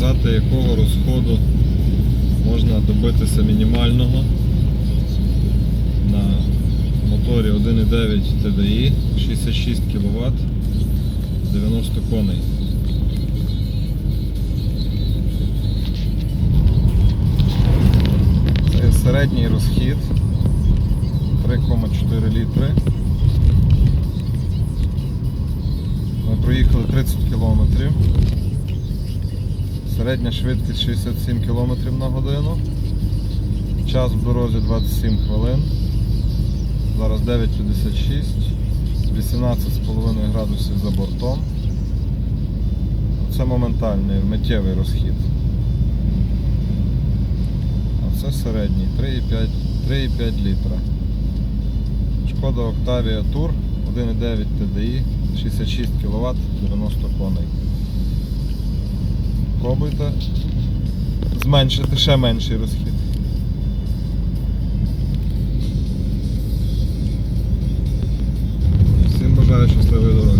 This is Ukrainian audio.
показати, якого розходу можна добитися мінімального на моторі 1.9 TDI 66 кВт 90 коней. Це середній розхід 3,4 літри. Ми проїхали 30 кілометрів. Середня швидкість 67 км на годину. Час в дорозі 27 хвилин. Зараз 9.56, 18,5 градусів за бортом. Це моментальний миттєвий розхід. А це середній 3,5 3,5 літра. Шкода Octavia Tour 1,9 TDI, 66 кВт, 90 коней. Пробуйте зменшити ще менший розхід. Всім бажаю щасливої дороги.